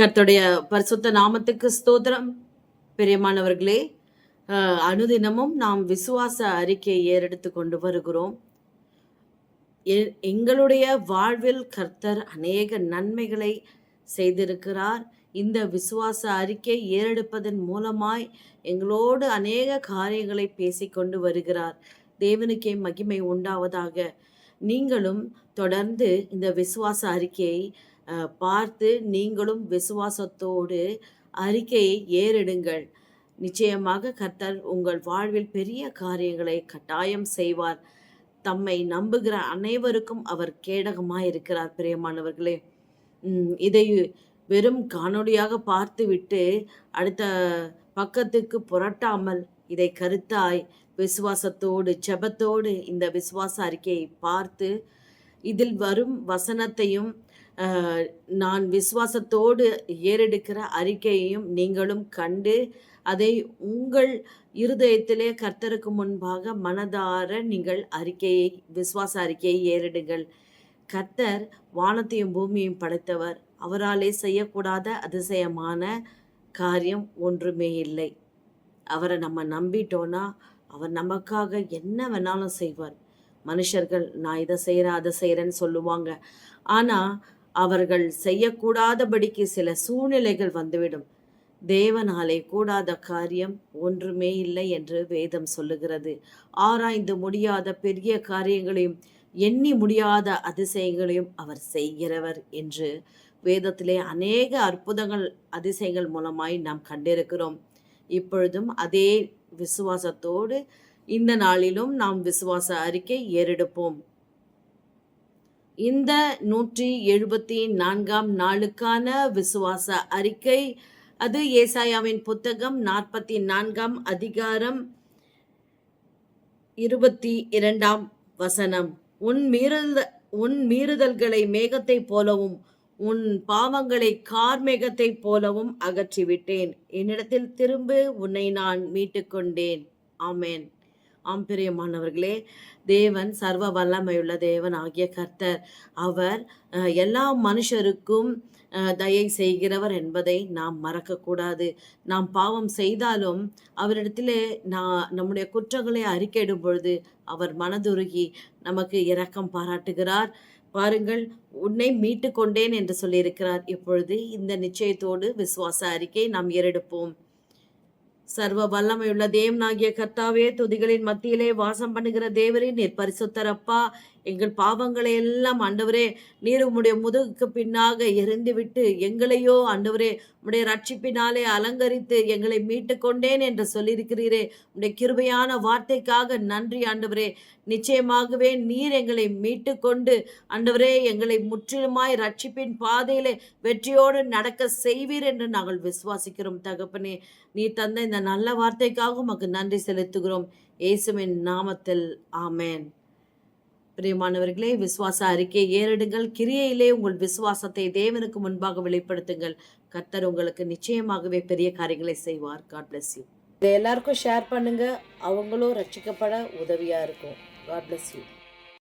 கர்த்தருடைய பரிசுத்த நாமத்துக்கு ஸ்தோத்திரம். பிரியமானவர்களே அனுதினமும் நாம் விசுவாச அறிக்கையை ஏறெடுத்து கொண்டு வருகிறோம். எங்களுடைய வாழ்வில் கர்த்தர் அநேக நன்மைகளை செய்திருக்கிறார். இந்த விசுவாச அறிக்கை ஏறெடுப்பதன் மூலமாய் எங்களோடு அநேக காரியங்களை பேசிக்கொண்டு வருகிறார். தேவனுக்கே மகிமை உண்டாவதாக. நீங்களும் தொடர்ந்து இந்த விசுவாச அறிக்கையை பார்த்து நீங்களும் விசுவாசத்தோடு அறிக்கையை ஏறெடுங்கள். நிச்சயமாக கர்த்தர் உங்கள் வாழ்வில் பெரிய காரியங்களை கட்டாயம் செய்வார். தம்மை நம்புகிற அனைவருக்கும் அவர் கேடகமாக இருக்கிறார் பிரியமானவர்களே இதை வெறும் காணொளியாக பார்த்துவிட்டு அடுத்த பக்கத்துக்கு புரட்டாமல் இதை கருத்தாய் விசுவாசத்தோடு செபத்தோடு இந்த விசுவாச அறிக்கையை பார்த்து இதில் வரும் வசனத்தையும் நான் விசுவாசத்தோடு ஏறெடுக்கிற அறிக்கையையும் நீங்களும் கண்டு அதை உங்கள் இருதயத்திலே கர்த்தருக்கு முன்பாக மனதார நீங்கள் அறிக்கையை விசுவாச அறிக்கையை ஏறிடுங்கள். கர்த்தர் வானத்தையும் பூமியையும் படைத்தவர். அவராலே செய்யக்கூடாத அதிசயமான காரியம் ஒன்றுமே இல்லை. அவரை நம்ம நம்பிட்டோன்னா அவர் நமக்காக என்ன வேணாலும் செய்வார். மனுஷர்கள் நான் இதை செய்கிறேன் அதை செய்கிறேன்னு சொல்லுவாங்க. ஆனால் அவர்கள் செய்யக்கூடாதபடிக்கு சில சூழ்நிலைகள் வந்துவிடும். தேவனாலே கூடாத காரியம் ஒன்றுமே இல்லை என்று வேதம் சொல்லுகிறது. ஆராய்ந்து முடியாத பெரிய காரியங்களையும் எண்ணி முடியாத அதிசயங்களையும் அவர் செய்கிறவர் என்று வேதத்திலே அநேக அற்புதங்கள் அதிசயங்கள் மூலமாய் நாம் கண்டிருக்கிறோம். இப்பொழுதும் அதே விசுவாசத்தோடு இந்த நாளிலும் நாம் விசுவாச அறிக்கை ஏறெடுப்போம். இந்த நூற்றி எழுபத்தி நான்காம் நாளுக்கான விசுவாச அறிக்கை. அது ஏசாயாவின் புத்தகம் நாற்பத்தி நான்காம் அதிகாரம் இருபத்தி இரண்டாம் வசனம். உன் மீறுத உன் மீறுதல்களை மேகத்தைப் போலவும் உன் பாவங்களை கார்மேகத்தைப் போலவும் அகற்றிவிட்டேன். என்னிடத்தில் திரும்ப உன்னை நான் மீட்டுக்கொண்டேன். ஆமேன். ஆம் பிரியமானவர்களே தேவன் சர்வ வல்லமையுள்ள தேவன் ஆகிய கர்த்தர். அவர் எல்லா மனுஷருக்கும் தயை செய்கிறவர் என்பதை நாம் மறக்கக்கூடாது. நாம் பாவம் செய்தாலும் அவரிடத்திலே நான் நம்முடைய குற்றங்களை அறிக்கையிடும் பொழுது அவர் மனதுருகி நமக்கு இரக்கம் பாராட்டுகிறார். பாருங்கள் உன்னை மீட்டு கொண்டேன் என்று சொல்லியிருக்கிறார். இப்பொழுது இந்த நிச்சயத்தோடு விசுவாச அறிக்கை நாம் ஏறெடுப்போம். சர்வ வல்லமையுள்ள தேவனாகிய கர்த்தாவே துதிகளின் மத்தியிலே வாசம் பண்ணுகிற தேவரே நீர் பரிசுத்தரப்பா. எங்கள் பாவங்களை எல்லாம் ஆண்டவரே நீர் உம்முடைய முதுகுக்கு பின்னாக எரிந்துவிட்டு எங்களையோ ஆண்டவரே உடைய ரட்சிப்பினாலே அலங்கரித்து எங்களை மீட்டு கொண்டேன் என்று சொல்லியிருக்கிறீரே. உடைய கிருபையான வார்த்தைக்காக நன்றி ஆண்டவரே. நிச்சயமாகவே நீர் எங்களை மீட்டு கொண்டு ஆண்டவரே எங்களை முற்றிலுமாய் ரட்சிப்பின் பாதையிலே வெற்றியோடு நடக்க செய்வீர் என்று நாங்கள் விசுவாசிக்கிறோம் தகப்பனே. நீ தந்த இந்த நல்ல வார்த்தைக்காக உமக்கு நன்றி செலுத்துகிறோம். இயேசுவின் நாமத்தில் ஆமேன். பிரியமானவர்களே விசுவாச அறிக்கை ஏறிடுங்கள். கிரியையிலே உங்கள் விசுவாசத்தை தேவனுக்கு முன்பாக வெளிப்படுத்துங்கள். கர்த்தர் உங்களுக்கு நிச்சயமாகவே பெரிய காரியங்களை செய்வார். காட் பிளஸ் யூ இதை எல்லாருக்கும் ஷேர் பண்ணுங்க. அவங்களும் ரட்சிக்கப்பட உதவியா இருக்கும். God bless you